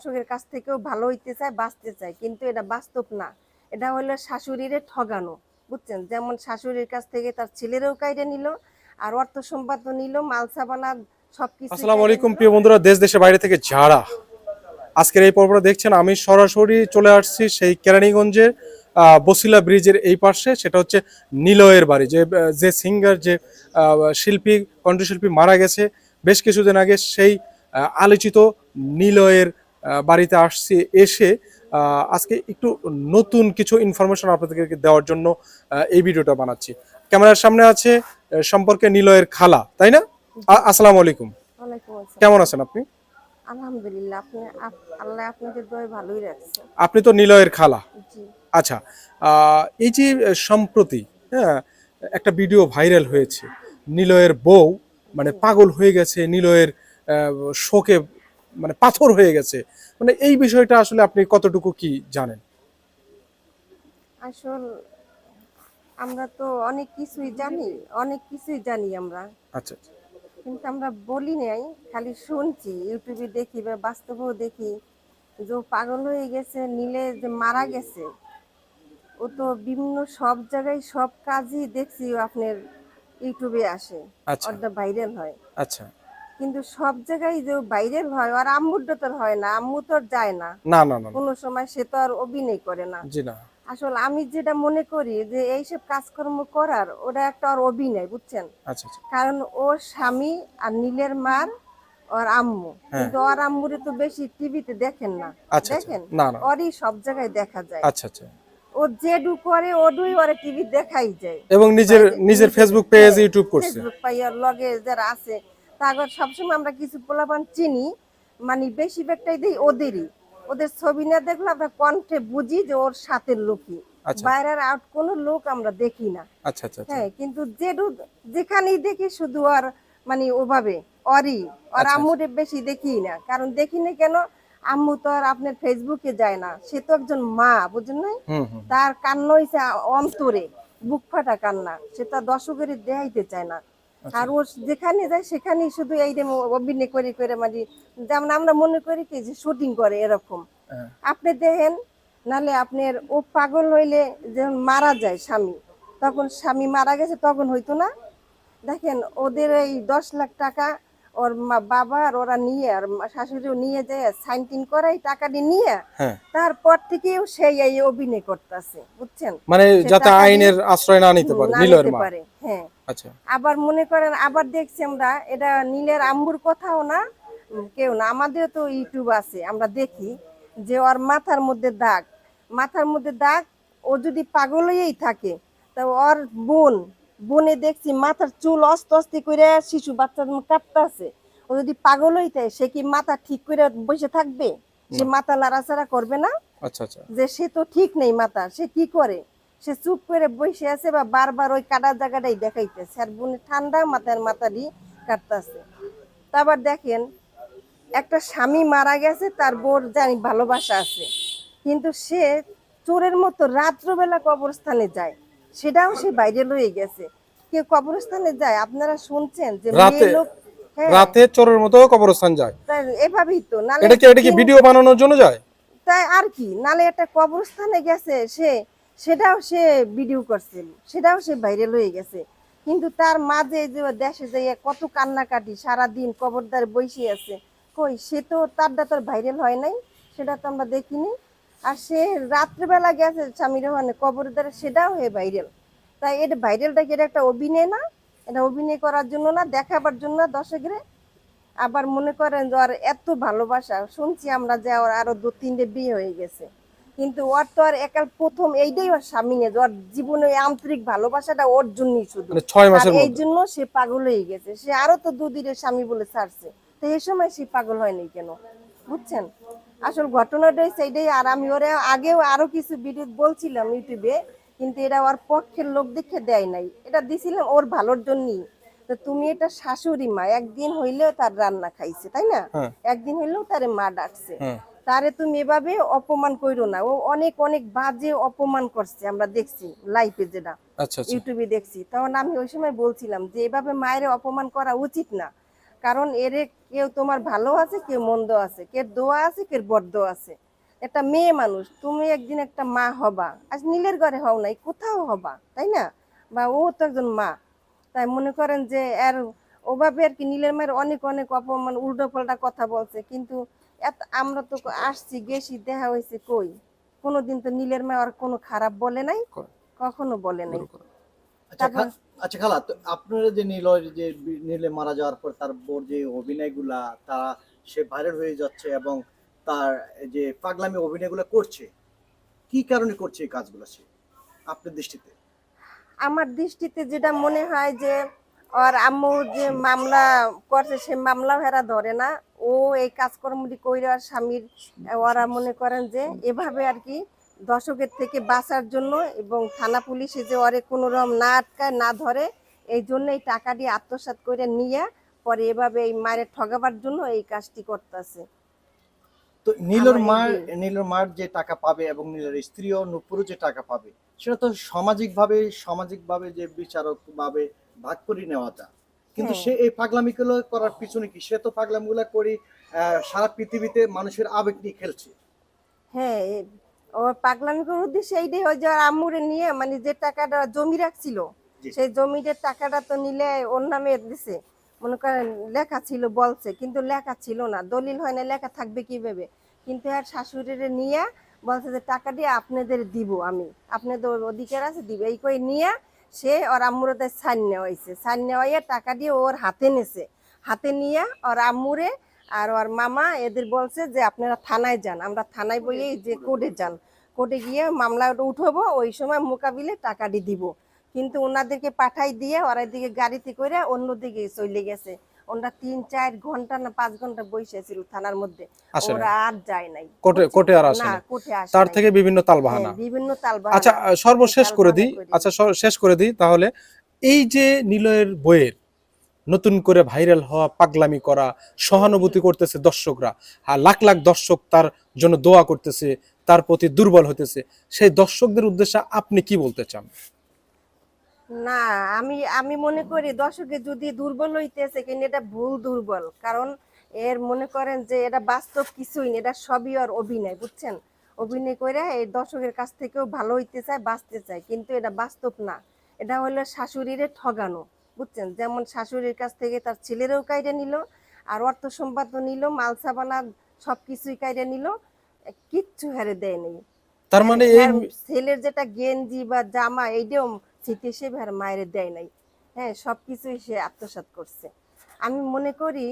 দর্শকের কাছ থেকেও ভালো হইতে চায় বাঁচতে চায়। কিন্তু এটা বাস্তব না। এটা হলো শাশুড়িরে ঠগানো বুঝছেন? যেমন শাশুড়ির কাছ থেকে তার ছেলেরও কাইরে নিল আর অর্থ সম্পাদন নিল মালসাবানা সবকিছু আসসালামু আলাইকুম প্রিয় বন্ধুরা দেশ দেশে বাইরে থেকে যারা আজকের এই পর্বটা দেখছেন আমি সরাসরি চলে আসছি সেই কেরানীগঞ্জের বসিলা ব্রিজের এই পাশে। সেটা হচ্ছে নিলয়ের বাড়ি। যে যে সিঙ্গার যে শিল্পী কণ্ঠশিল্পী মারা গেছে বেশ কিছুদিন আগে সেই আলোচিত নিলয়ের বাড়িতে আসছি এসে আজকে একটু নতুন কিছু ইনফরমেশন আপনাদেরকে দেওয়ার জন্য এই ভিডিওটা বানাচ্ছি। ক্যামেরার সামনে আছে সম্পর্কে নিলয়ের খালা তাই না? আসসালামু আলাইকুম। কেমন আছেন আপনি? আলহামদুলিল্লাহ আপনি আল্লাহ আপনাদের দয় ভালোই রাখছে আপনি তো নিলয়ের খালা? আচ্ছা এই যে সম্প্রতি হ্যাঁ একটা ভিডিও ভাইরাল হয়েছে নিলয়ের বউ মানে পাগল হয়ে গেছে নিলয়ের শোকে মানে পাথর হয়ে গেছে। মানে এই বিষয়টা আসলে আপনি কতটুকু কি জানেন? আসল আমরা তো অনেক কিছুই জানি অনেক কিছুই জানি আমরা। আচ্ছা আচ্ছা। কিন্তু আমরা বলি নাই খালি শুনছি ইউটিউবে দেখি বা বাস্তবেও দেখি যে পাগল হয়ে গেছে নীলে যে মারা গেছে। ও তো বিভিন্ন সব জায়গায় সব কাজই দেখছি আপনার ইউটিউবে আসে আচ্ছা। ভাইরাল হয়। আচ্ছা। কিন্তু সব জায়গায় যে বাইরের হয় আর আম্মুরটা তো হয় না আম্মু তো যায় না। না না না। কোনো সময় সে তো আর অভিনয় করে না। জি না। আসলে আমি যেটা মনে করি যে এইসব কাজকর্ম করার ওটা একটা আর অভিনয় বুঝছেন? আচ্ছা আচ্ছা। কারণ ওর স্বামী আর নীলের মার ওর আম্মু। কিন্তু ওর আম্মুরে তো বেশি টিভিতে দেখেন না। হ্যাঁ। আচ্ছা আচ্ছা। দেখেন? ওরই সব জায়গায় দেখা যায়। আচ্ছা আচ্ছা। ও যেডু করে ওডুই ওরে টিভি দেখাই যায়। এবং নিজের নিজের ফেসবুক পেজ ইউটিউব করছে। ফেসবুক পাইয়ার লগে যারা আছে তারপর সবসময় আমরা কিছু পোলাপান চিনি মানে বেশিরভাগটাই দিই ওদেরই। ওদের ছবি না দেখলে আমরা কণ্ঠে বুঝি যে ওর সাথের লোকই। আচ্ছা। বাইরের আউট কোনো লোক আমরা দেখি না। আচ্ছা আচ্ছা হ্যাঁ কিন্তু যেটু যেখানেই দেখি শুধু আর মানে ওভাবে অরি আর আম্মুরে বেশি দেখি না। কারণ দেখি না কেন আম্মু তো আর আপনার ফেসবুকে যায় না। সে তো একজন মা বুঝেন হুম তার কান্না হইছে অন্তরে বুক ফাটা কান্না। সে তার দর্শকের দেখাইতে চায় না। আর ও যেখানে যায় সেখানে শুধু এই অভিনয় করে করে মানে যেমন আমরা মনে করি কি যে শুটিং করে এরকম। হ্যাঁ। আপনি দেখেন নালে আপনার ও পাগল হইলে যখন মারা যায় স্বামী তখন স্বামী মারা গেছে তখন হইতো না। দেখেন ওদের এই দশ লাখ টাকা ওর মা- বাবা আর ওরা নিয়ে আর শাশুড়িও নিয়ে যায় সাইন টিন করে এই টাকাটি নিয়ে হ্যাঁ। তারপর থেকেও সেই এই অভিনয় করতেছে বুঝছেন? মানে যাতে আইনের আশ্রয় না নিতে পারে নিতে পারে হ্যাঁ। আচ্ছা। আবার মনে করেন আবার দেখছি আমরা এটা নীলের আম্বুর কথাও না কেউ না আমাদের তো ইউটিউব আছে আমরা দেখি যে ওর মাথার মধ্যে দাগ। মাথার মধ্যে দাগ ও যদি পাগল হয়েই থাকে তা ওর বোন বোনে দেখছি মাথার চুল অস্ত অস্তি করে শিশু বাচ্চার কাটতেছে ও যদি পাগল হয়ে থাকে সে কি মাথা ঠিক করে বসে থাকবে? সে মাথা লাড়াচাড়া করবে না? আচ্ছা আচ্ছা। যে সে তো ঠিক নেই মাথা সে কি করে? সে চুপ করে বসে আছে বা বারবার ওই কাটা জায়গাটাই দেখাইতেছে। আর বোনে ঠান্ডা মাথার মাথা দিয়ে কাটতেছে তারপর দেখেন একটা স্বামী মারা গেছে তার বোর জানি ভালোবাসা আছে। কিন্তু সে চোরের মতো রাত্রবেলা কবরস্থানে যায়। সেটাও সে বাইরে লয়ে গেছে। কেউ কবরস্থানে যায়? আপনারা শুনছেন যে মেয়ে লোক হ্যাঁ। রাতে চোরের মতো কবরস্থান যায়। এভাবেই তো নালে এটা কি ভিডিও বানানোর জন্য যায়? তাই আর কি নালে একটা কবরস্থানে গেছে সে সেটাও সে ভিডিও করছে। সেটাও সে ভাইরাল হয়ে গেছে। কিন্তু তার মাঝে যে দেশে যাইয়া কত কান্নাকাটি, সারাদিন কবরদার বসে আছে। কই, সে তো তারটা তোর ভাইরাল হয় নাই, সেটা তো আমরা দেখিনি। আর সে রাত্রেবেলা গেছে স্বামীর ওখানে কবরের দ্বারা সেটাও হয়ে ভাইরাল তাই এটা ভাইরালটা কি এটা একটা অভিনয় না? এটা অভিনয় করার জন্য না, দেখাবার জন্য না দর্শকের? আবার মনে করেন যে আর এত ভালোবাসা, শুনছি আমরা যে আরও দু তিনটে বিয়ে হয়ে গেছে। কিন্তু ওর তো আর একাল প্রথম এইটাই ওর স্বামী নেই ওর জীবনে আন্তরিক ভালোবাসাটা ওর জন্যই শুধু। মানে ছয় মাসের এই জন্য সে পাগল হয়ে গেছে। সে আরও তো দুদিনের স্বামী বলে ছাড়ছে। তো এই সময় সে পাগল হয়নি কেন? বুঝছেন? আসল ঘটনাটা সেইটাই আর আমি ওরা আগেও আরও কিছু ভিডিও বলছিলাম ইউটিউবে কিন্তু এটা ওর পক্ষের লোক দেখে দেয় নাই। এটা দিছিলাম ওর ভালোর জন্যই। তো তুমি এটা শাশুড়ি মা একদিন হইলেও তার রান্না খাইছে তাই না? হ্যাঁ। একদিন হইলেও তার মা ডাকছে। হ্যাঁ। তারে তুমি এভাবে অপমান কইরো না। ও অনেক অনেক বাজে অপমান করছে আমরা দেখছি লাইফে যেটা আচ্ছা আচ্ছা। ইউটিউবে দেখছি। তখন আমি ওই সময় বলছিলাম যে এভাবে মায়ের অপমান করা উচিত না। কারণ এর কেউ তোমার ভালো আছে কেউ মন্দ আছে। কে দোয়া আছে কে বদ্ধ আছে। একটা মেয়ে মানুষ তুমি একদিন একটা মা হবা। আজ নীলের ঘরে হও নাই কোথাও হবা তাই না? বা ও তো একজন মা। তাই মনে করেন যে এর ওভাবে আর কি নীলের মায়ের অনেক অনেক অপমান উল্টো পাল্টা কথা বলছে। কিন্তু এত আমরা তো আসছি গেছি দেখা হয়েছে কই? কোনোদিন তো নীলের মা আর কোনো খারাপ বলে নাই কখনো বলে নাই। আচ্ছা আচ্ছা খালা তো আপনারা যে নীলয় যে নীলে মারা যাওয়ার পর তার বোর যে অভিনয়গুলা তারা সে ভাইরাল হয়ে যাচ্ছে এবং তার যে পাগলামি অভিনয়গুলো করছে কি কারণে করছে এই কাজগুলো সে আপনার দৃষ্টিতে? আমার দৃষ্টিতে যেটা মনে হয় যে ওর আম্মু যে মামলা করছে সে মামলা হেরা ধরে না ও এই কাজকর্মটি কইরে আর স্বামীর ওরা মনে করেন যে এভাবে আর কি দর্শকের থেকে বাঁচার জন্য এবং থানা পুলিশে যে ওরে কোনো রকম না আটকায় না ধরে এই জন্য এই টাকা দিয়ে আত্মসাৎ করে নিয়ে পরে এভাবে এই মায়ের ঠগাবার জন্য এই কাজটি করতেছে তো নীলর মার নীলর মার যে টাকা পাবে এবং নীলের স্ত্রীও নুপুরও যে টাকা পাবে সেটা তো সামাজিকভাবে সামাজিকভাবে যে বিচারক ভাবে ভাগ করে নেওয়াটা। কিন্তু। সে এই পাগলামিগুলো করার পিছনে কি? সে তো পাগলামিগুলো করে আহ, সারা পৃথিবীতে মানুষের আবেগ নিয়ে খেলছে। হ্যাঁ ওর পাগলামি করার উদ্দেশ্য এইটাই হয় যে ওর আম্মুরে নিয়ে মানে যে টাকাটা জমি রাখছিল সেই জমির টাকাটা তো নিলে ওর নামে দিছে। মনে করেন লেখা ছিল বলছে কিন্তু লেখা ছিল না। দলিল হয় না লেখা থাকবে কীভাবে? কিন্তু আর শাশুড়িরে নিয়ে বলছে যে টাকা দিয়ে আপনাদের দিব আমি। আপনাদের অধিকার আছে দিব। এই কই নিয়ে সে ওর আম্মুর তাই সাইন নেওয়া হয়েছে সাইন নেওয়াইয়া টাকা দিয়ে ওর হাতে নেছে। হাতে নিয়ে ওর আম্মুরে আর ওর মামা এদের বলছে যে, আপনারা থানায় যান। আমরা থানায় বইয়ে যে কোর্টে যান। কোর্টে গিয়ে মামলা উঠবো। ওই সময় মোকাবিলে টাকাটি দিব। কিন্তু ওনাদেরকে পাঠাই দিয়ে ওরা দিকে গাড়িতে করে অন্যদিকে চলে গেছে। ওনারা তিন চার ঘণ্টা না পাঁচ ঘণ্টা বসেছিল থানার মধ্যে। ওরা আর যায় নাই। কোর্টে কোর্টে আর আসে না কোর্টে আসে তার থেকে বিভিন্ন তালবাহানা। হ্যাঁ, বিভিন্ন তাল আচ্ছা সর্বশেষ করে দিই। আচ্ছা শেষ করে দিই। তাহলে এই যে নিলয়ের বইয়ের নতুন করে ভাইরাল হওয়া পাগলামি করা সহানুভূতি করতেছে দর্শকরা আর লাখ লাখ দর্শক তার জন্য দোয়া করতেছে তার প্রতি দুর্বল হতেছে সেই দর্শকদের উদ্দেশ্যে আপনি কি বলতে চান? না আমি আমি মনে করি দর্শকে যদি দুর্বল হইতেছে কিন্তু এটা ভুল দুর্বল। কারণ এর মনে করেন যে এটা বাস্তব কিছুই না এটা সবই ওর অভিনয় বুঝছেন? অভিনয় করে এই দর্শকের কাছ থেকেও ভালো হইতে চায় বাঁচতে চায় কিন্তু এটা বাস্তব না। এটা হলো শাশুড়িরে ঠগানো বুঝছেন? যেমন শাশুড়ির কাছ থেকে তার ছেলেরও কাইরে নিল আর অর্থ সম্পাদও নিল মালসাবানা সব কিছুই কাইরে নিল কিচ্ছু হারে দেয়নি তার মানে আর ছেলের যেটা গেঞ্জি বা জামা এইটাও স্মৃতি হিসেবে আর মায়ের দেয় নাই। হ্যাঁ সব কিছুই সে আত্মসাৎ করছে। আমি মনে করি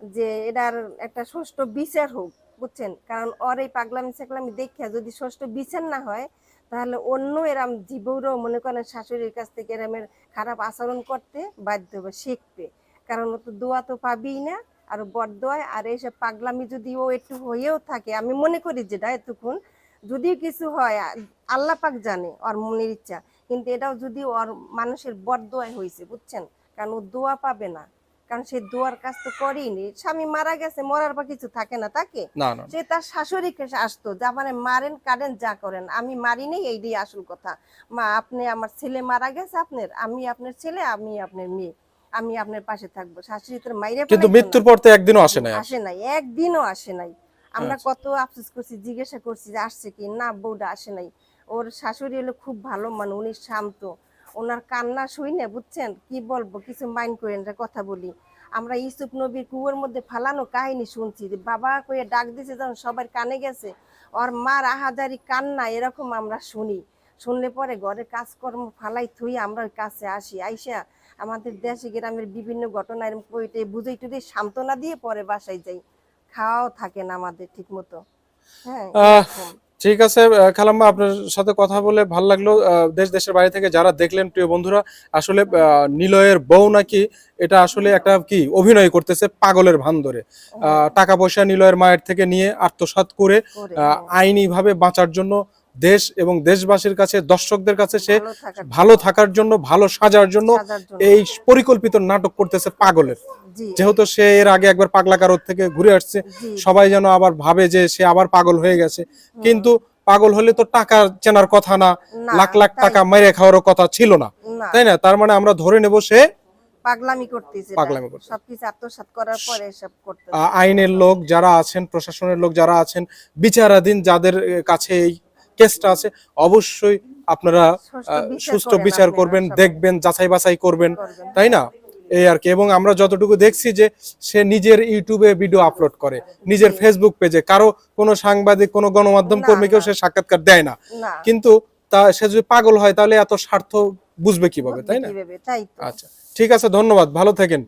যে এটার একটা ষষ্ঠ বিচার হোক, বুঝছেন? কারণ ওর এই পাগলামি সাগলামি দেখে যদি ষষ্ঠ বিচার না হয়, তাহলে অন্য এরাম জীবরও মনে করেন শাশুড়ির কাছ থেকে এরামের খারাপ আচরণ করতে বাধ্য হবে, শিখবে। কারণ ও তো দোয়া তো পাবেই না, আর বরদোয়ায় আর এইসব পাগলামি যদি ও একটু হয়েও থাকে, আমি মনে করি যেটা এতক্ষণ, যদি কিছু হয়, আল্লাহ পাক জানে ওর মনের ইচ্ছা। কিন্তু এটাও যদি ওর মানুষের বরদোয়ায় হয়েছে বুঝছেন? কারণ ও দোয়া পাবে না। কারণ সে দোয়ার কাজ তো করেনি স্বামী মারা গেছে মরার বা কিছু থাকে না তাকে? সে তার শাশুড়িকে আসতো যা মানে মারেন কাটেন যা করেন। আমি মারি নেই এইটাই আসল কথা। মা আপনি আমার ছেলে মারা গেছে আপনার আমি আপনার ছেলে আমি আপনার মেয়ে। আমি আপনার পাশে থাকব। শাশুড়ি তোর মাইরে কিন্তু মৃত্যুর পর তো একদিনও আসে নাই আসে নাই একদিনও আসে নাই। আমরা আচ্ছা। কত আফসোস করছি জিজ্ঞাসা করছি যে আসছে কি না বউটা আসে নাই। ওর শাশুড়ি হলো খুব ভালো মানে উনি শান্ত। ওনার কান্না শুই না বুঝছেন? কি বলব কিছু মাইন্ড করেন না কথা বলি। আমরা ইসুফ নবীর কুয়োর মধ্যে ফালানো কাহিনী শুনছি যে বাবা কয়ে ডাক দিছে যখন সবার কানে গেছে ওর মার আহাজারি কান্না এরকম আমরা শুনি। শুনলে পরে ঘরে কাজকর্ম ফালাই থুই আমরা ওই কাছে আসি। আইসা আমাদের দেশে গ্রামের বিভিন্ন ঘটনা এরকম কইটে বুঝাই টুঝাই সান্ত্বনা দিয়ে পরে বাসায় যাই। খাওয়াও থাকে না আমাদের ঠিক মতো হ্যাঁ। ঠিক আছে খালাম্মা আপনার সাথে কথা বলে ভালো লাগল। দেশ দেশের বাইরে থেকে যারা দেখলেন প্রিয় বন্ধুরা আসলে নিলয়ের বউ নাকি এটা আসলে একটা কি অভিনয় করতেছে পাগলের ভান ধরে আহ, টাকা পয়সা নিলয়ের মায়ের থেকে নিয়ে আত্মসাত করে করে, আইনিভাবে বাঁচার জন্য দেশ এবং দেশবাসীর কাছে দর্শকদের কাছে সে ভালো থাকার জন্য ভালো সাজার জন্য এই পরিকল্পিত নাটক করতেছে পাগলের। যেহেতু সে এর আগে একবার পাগলা কারোর থেকে ঘুরে আসছে সবাই যেন আবার ভাবে যে সে আবার পাগল হয়ে গেছে। কিন্তু পাগল হলে তো টাকা চেনার কথা না লাখ লাখ টাকা মেরে খাওয়ারও কথা ছিল না। না। তাই না? তার মানে আমরা ধরে নেব সে পাগলামি করতেছে পাগলামি করতেছে। সবকিছু আত্মসাৎ করার পরে সব করতে আইনের লোক যারা আছেন প্রশাসনের লোক যারা আছেন বিচারাধীন যাদের কাছে এই কেসটা আছে অবশ্যই আপনারা সুস্থ বিচার করবেন দেখবেন যাচাই বাছাই করবেন। তাই না? এই আর কি। এবং আমরা যতটুকু দেখছি যে সে নিজের ইউটিউবে ভিডিও আপলোড করে নিজের ফেসবুক পেজে কারও কোনো সাংবাদিক কোনো গণমাধ্যম কর্মীকেও সে সাক্ষাৎকার দেয় না। কিন্তু তা সে যদি পাগল হয় তাহলে এত স্বার্থ বুঝবে কীভাবে তাই না? আচ্ছা ঠিক আছে ধন্যবাদ। ভালো থাকেন।